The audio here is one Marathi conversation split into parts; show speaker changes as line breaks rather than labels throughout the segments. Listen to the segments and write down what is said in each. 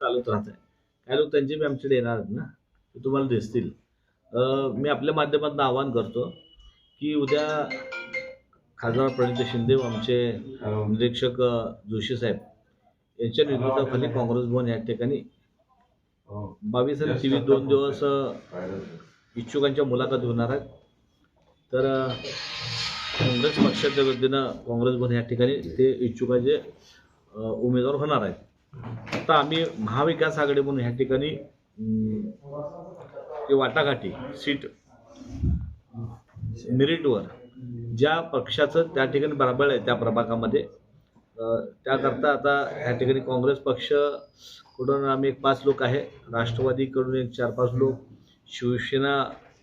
चालत राहत आहे काही लोक त्यांचे बी आमच्याकडे येणार आहेत ना? ते तुम्हाला दिसतील. मी आपल्या माध्यमातून आवाहन करतो की उद्या खासदार प्रणित शिंदे व आमचे निरीक्षक जोशी साहेब यांच्या नेतृत्वाखाली काँग्रेस भवन या ठिकाणी बावीस आणि तेवीस दोन दिवस इच्छुकांच्या मुलाखत होणार आहेत. तर काँग्रेस पक्षाच्या वतीनं काँग्रेस भवन या ठिकाणी ते इच्छुकाचे उमेदवार होणार आहेत. आता आम्ही महाविकास आघाडी म्हणून ह्या ठिकाणी वाटाघाटी सीट मेरिटवर ज्या पक्षाचं त्या ठिकाणी बराबर आहे त्या प्रभागामध्ये त्याकरता आता ह्या ठिकाणी काँग्रेस पक्षकडून आम्ही एक पाच लोक आहे. राष्ट्रवादीकडून एक चार पाच लोक शिवसेना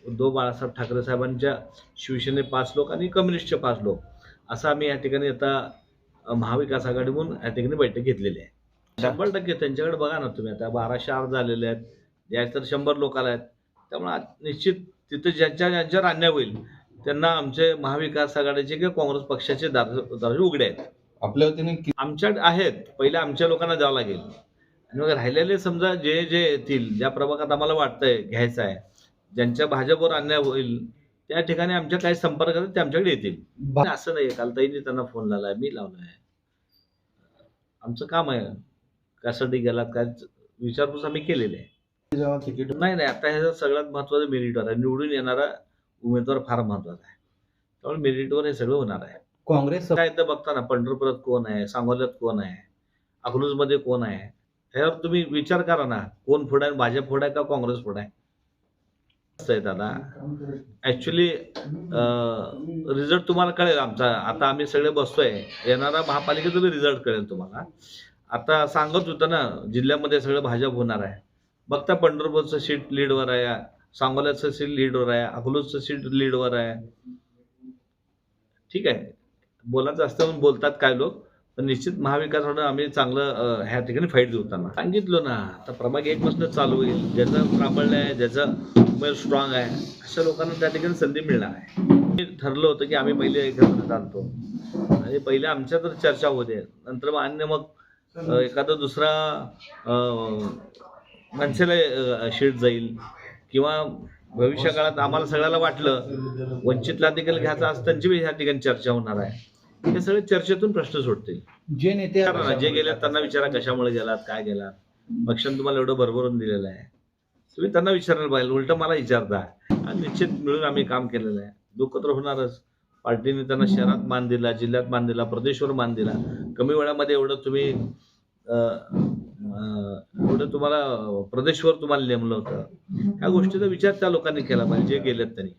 उद्धव बाळासाहेब ठाकरे साहेबांच्या शिवसेने पाच लोक आणि कम्युनिस्टचे पाच लोक. असं आम्ही या ठिकाणी आता महाविकास आघाडी म्हणून या ठिकाणी बैठक घेतलेली आहे. शंभर टक्के त्यांच्याकडे बघा ना तुम्ही आता बाराशे अर्ज आलेले आहेत. द्यायचे तर शंभर लोकाला आहेत. त्यामुळे निश्चित तिथे ज्यांच्या ज्यांच्यावर अन्याय होईल त्यांना आमचे महाविकास आघाडीचे किंवा काँग्रेस पक्षाचे दार दरवाजे उघडे आहेत.
आपल्या वतीने
आमच्या आहेत. पहिले आमच्या लोकांना द्यावं लागेल. आणि मग राहिलेले समजा जे जे येतील ज्या प्रभागात आम्हाला वाटतंय घ्यायचं आहे ज्यांच्या भाजपवर अन्याय होईल त्या ठिकाणी आमच्या काही संपर्क ते आमच्याकडे येतील. असं नाही. काल ताईने त्यांना फोन लावलाय मी लावलाय. आमचं काम आहे. कशासाठी गेलात काय विचारपूस आम्ही केलेली आहे.
जेव्हा तिकीट
नाही नाही आता ह्याचं सगळ्यात महत्वाचं मेरिटवर आहे. निवडून येणारा उमेदवार फार महत्त्वाचा आहे. त्यामुळे मेरिटवर हे सगळं होणार आहे.
काँग्रेस
काय तर बघता ना पंढरपुरात कोण आहे सांगोल्यात कोण आहे अकलूजमध्ये कोण आहे ह्यावर तुम्ही विचार करा ना कोण पुढे आहे भाजप पुढे आहे का काँग्रेस पुढे आहे? दादा. ऍक्च्युली रिझल्ट तुम्हाला कळेल आमचा. आता आम्ही सगळे बसतोय. येणारा महापालिकेचा रिझल्ट कळेल तुम्हाला. आता सांगत होतं ना जिल्ह्यामध्ये सगळं भाजप होणार आहे. बघता पंढरपूरचं सीट लीडवर आहे सांगोल्याचं सीट लीडवर आहे अकलूजचं सीट लीडवर आहे. ठीक आहे. बोलायचं असतं म्हणून बोलतात काय लोक पण निश्चित महाविकास म्हणून आम्ही चांगलं ह्या ठिकाणी फाईट देऊ त्यांना. सांगितलं ना आता प्रभाग एक पासून चालू होईल. ज्याचं प्राबल्य आहे ज्याचं उमेर स्ट्रॉंग आहे अशा लोकांना त्या ठिकाणी संधी मिळणार आहे. मी ठरलं होतं की आम्ही पहिले एकत्र चालतो आणि पहिले आमच्या तर चर्चा होते नंतर मग अन्य मग एखादा दुसरा अं, मनसेला शीट जाईल किंवा भविष्य काळात आम्हाला सगळ्याला वाटलं वंचितला देखील घ्यायचं असं त्यांची बी ह्या ठिकाणी चर्चा होणार आहे. हे सगळे चर्चेतून प्रश्न सुटतील
जे नेते
जे गेल्यात त्यांना विचारा कशामुळे गेलात काय गेलात. पक्षाने तुम्हाला एवढं भरभरून दिलेलं आहे. तुम्ही त्यांना विचारायला पाहिजे उलट मला विचारता. आणि निश्चित मिळून आम्ही काम केलेलं आहे. दुःख तर होणारच. पार्टीने त्यांना शहरात मान दिला जिल्ह्यात मान दिला प्रदेशवर मान दिला. कमी वेळामध्ये एवढं तुम्ही एवढं तुम्हाला प्रदेशवर तुम्हाला नेमलं होतं. ह्या गोष्टीचा विचार त्या लोकांनी केला पाहिजे जे गेलेत त्यांनी.